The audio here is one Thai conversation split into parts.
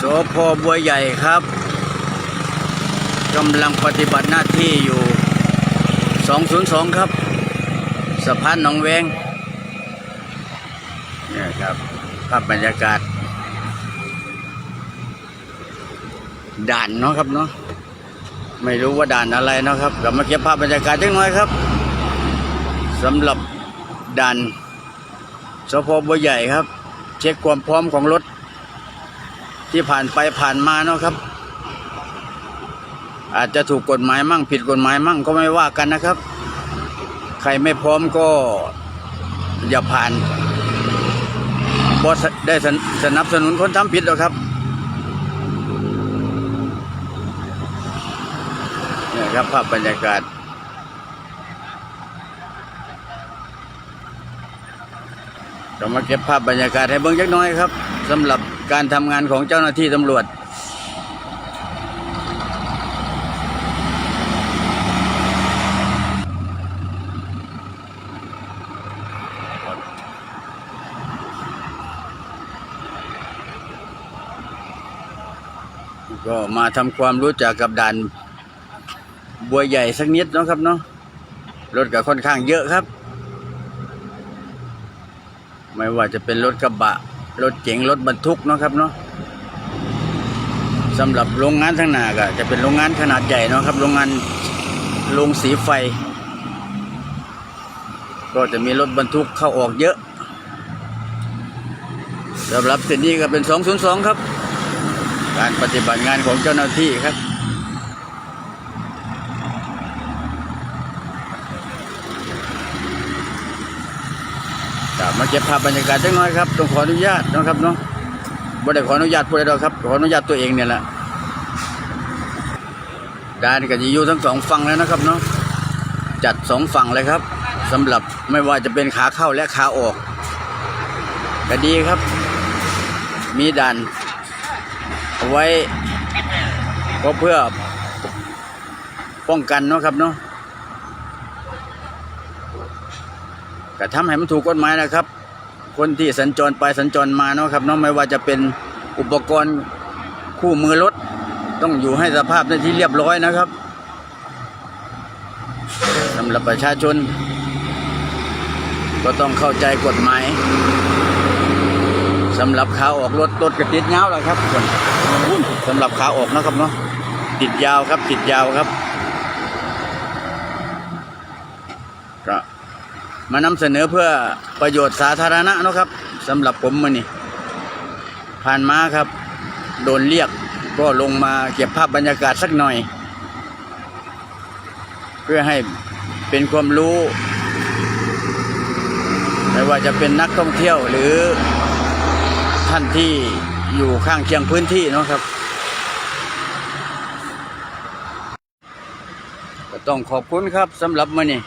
สพบัวใหญ่ครับกำลังปฏิบัติหน้าที่อยู่ 202 ครับสะพานหนองแวงเนี่ยครับภาพบรรยากาศ ด่านเนาะครับเนาะไม่รู้ว่าด่านอะไรเนาะครับกลับมาเก็บภาพบรรยากาศจังหน่อยครับสำหรับด่านสพบัวใหญ่ครับ เช็คความพร้อมของรถ ที่ผ่านไปผ่านมาเนาะครับ อาจจะถูกกฎหมายมั่งผิดกฎหมายมั่งก็ไม่ว่ากันนะครับ ใครไม่พร้อมก็อย่าผ่านบอสได้สนับสนุนคนทำผิดหรอกครับเนี่ยครับภาพบรรยากาศเรามาเก็บภาพบรรยากาศให้เบิ่งจักน้อยครับสำหรับ การทำงานของเจ้าหน้าที่ตำรวจ ก็มาทำความรู้จักกับด่านบัวใหญ่สักนิดเนาะครับเนาะรถก็ค่อนข้างเยอะครับ ไม่ว่าจะเป็นรถกระบะ รถเก๋งรถบรรทุกเนาะครับเนาะสำหรับโรงงานทั้างหน้าก็จะเป็นโรงงานขนาดใหญ่เนาะครับ โรงงานโรงสีไฟ ก็จะมีรถบรรทุกเข้าออกเยอะสำหรับเส้นนี้ก็เป็น 202 ครับ การปฏิบัติงานของเจ้าหน้าที่ครับ ครับมาเก็บภาพบรรยากาศจังน้อยครับต้องขออนุญาตนะครับเนาะบ่ได้ขออนุญาตผู้ใดหรอกครับขออนุญาตตัวเองเนี่ยแหละด้านก็จะอยู่ทั้งสองฝั่งแล้วนะครับเนาะจัดสองฝั่งเลยครับสำหรับไม่ว่าจะเป็นขาเข้าและขาออกก็ดีครับ มีด่านเอาไว้ก็เพื่อป้องกันเนาะครับเนาะ ก็ทำให้มันถูกกฎหมายนะครับ คนที่สัญจรไปสัญจรมาเนาะครับเนาะไม่ว่าจะเป็นอุปกรณ์คู่มือรถต้องอยู่ให้สภาพในที่เรียบร้อยนะครับสำหรับประชาชน ก็ต้องเข้าใจกฎหมายสำหรับขาออกรถรถกระติดยาวแล้วครับคนสำหรับขาออกนะครับเนาะติดยาวครับติดยาวครับก็ มานำเสนอเพื่อประโยชน์สาธารณะนะครับสำหรับผมมือนี่ผ่านมาครับ โดนเรียกก็ลงมาเก็บภาพบรรยากาศสักหน่อย เพื่อให้เป็นความรู้ ไม่ว่าจะเป็นนักท่องเที่ยวหรือท่านที่อยู่ข้างเคียงพื้นที่นะครับ ก็ต้องขอบคุณครับสำหรับมือนี่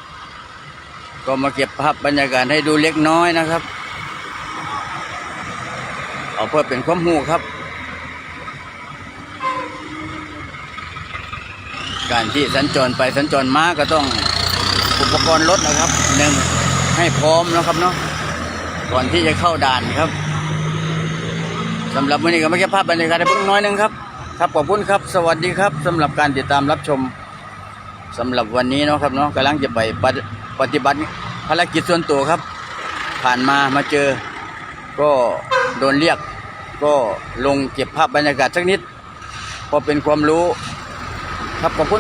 ก็มาเก็บภาพบรรยากาศให้ดูเล็กน้อยนะครับ เอาเพื่อเป็นความหูครับ การที่สัญจรไปสัญจรมาก็ต้องอุปกรณ์รถนะครับหนึ่งให้พร้อมนะครับเนาะก่อนที่จะเข้าด่านครับสำหรับวันนี้ก็มาเก็บภาพบรรยากาศเพิ่งน้อยนึงครับครับขอบคุณครับ สวัสดีครับสำหรับการติดตามรับชมสำหรับวันนี้เนาะครับเนาะกำลังจะไปปฏิ ปฏิบัติภารกิจส่วนตัวครับ ผ่านมามาเจอ ก็โดนเรียก ก็ลงเก็บภาพบรรยากาศสักนิดพอเป็นความรู้ ครับขอบคุณ